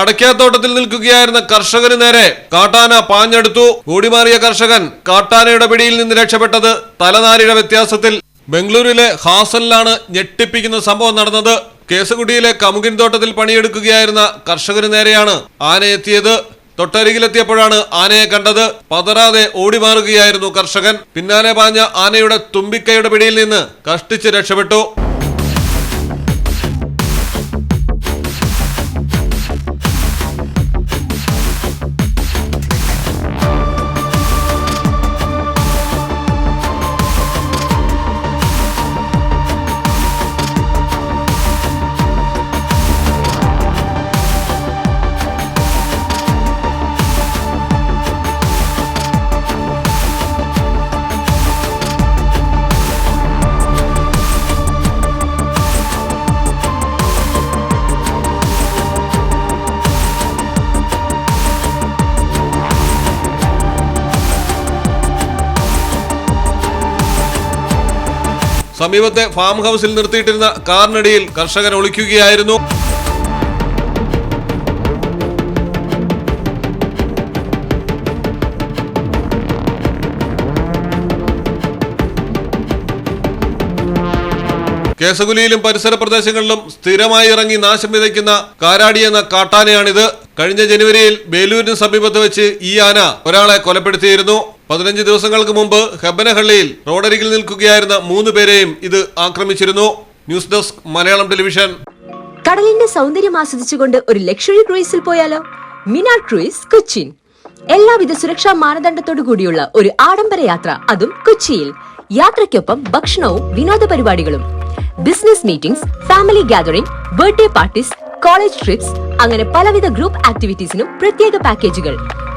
അടയ്ക്കാത്തോട്ടത്തിൽ നിൽക്കുകയായിരുന്ന കർഷകന് നേരെ കാട്ടാന പാഞ്ഞെടുത്തു. ഓടിമാറിയ കർഷകൻ കാട്ടാനയുടെ പിടിയിൽ നിന്ന് രക്ഷപ്പെട്ടത് തലനാരിയുടെ വ്യത്യാസത്തിൽ. ബംഗളൂരുവിലെ ഹാസലിലാണ് ഞെട്ടിപ്പിക്കുന്ന സംഭവം നടന്നത്. കേസുകുടിയിലെ കമുകിൻ തോട്ടത്തിൽ പണിയെടുക്കുകയായിരുന്ന കർഷകന് നേരെയാണ് ആനയെത്തിയത്. തൊട്ടരികിലെത്തിയപ്പോഴാണ് ആനയെ കണ്ടത്. പതറാതെ ഓടിമാറുകയായിരുന്നു കർഷകൻ. പിന്നാലെ പാഞ്ഞ ആനയുടെ തുമ്പിക്കൈയുടെ പിടിയിൽ നിന്ന് കഷ്ടിച്ച് രക്ഷപ്പെട്ടു. സമീപത്തെ ഫാം ഹൗസിൽ നിർത്തിയിട്ടിരുന്ന കാറിനടിയിൽ കർഷകൻ ഒളിക്കുകയായിരുന്നു. കേസഗുലിയിലും പരിസര പ്രദേശങ്ങളിലും സ്ഥിരമായി ഇറങ്ങി നാശം വിതയ്ക്കുന്ന കാരാടി എന്ന കാട്ടാനയാണിത്. കഴിഞ്ഞ ജനുവരിയിൽ ബേലൂരിന് സമീപത്ത് വെച്ച് ഈ ആന ഒരാളെ കൊലപ്പെടുത്തിയിരുന്നു. പതിനഞ്ച് ദിവസങ്ങൾക്ക് മുമ്പ് ഹെബനഹള്ളിയിൽ റോഡരികിൽ നിൽക്കുകയായിരുന്ന മൂന്ന് പേരെയും ഇത് ആക്രമിച്ചിരുന്നു. News desk Malayalam television. കടലിന്റെ സൗന്ദര്യം ആസ്വദിച്ചുകൊണ്ട് ഒരു ലക്ഷറി ക്രൂയിസിൽ പോയാലോ? മിനാർ ക്രൂയിസ് കൊച്ചിൻ എല്ലാവിധ സുരക്ഷാ മാനദണ്ഡത്തോടു കൂടിയുള്ള ഒരു ആഡംബര യാത്ര അതും കൊച്ചിയിൽ. യാത്രയ്ക്കൊപ്പം ഭക്ഷണവും വിനോദ പരിപാടികളും. Business meetings family gathering birthday parties college trips അങ്ങനെ പലവിധ ഗ്രൂപ്പ് ആക്ടിവിറ്റീസിനും പ്രത്യേക പാക്കേജുകൾ.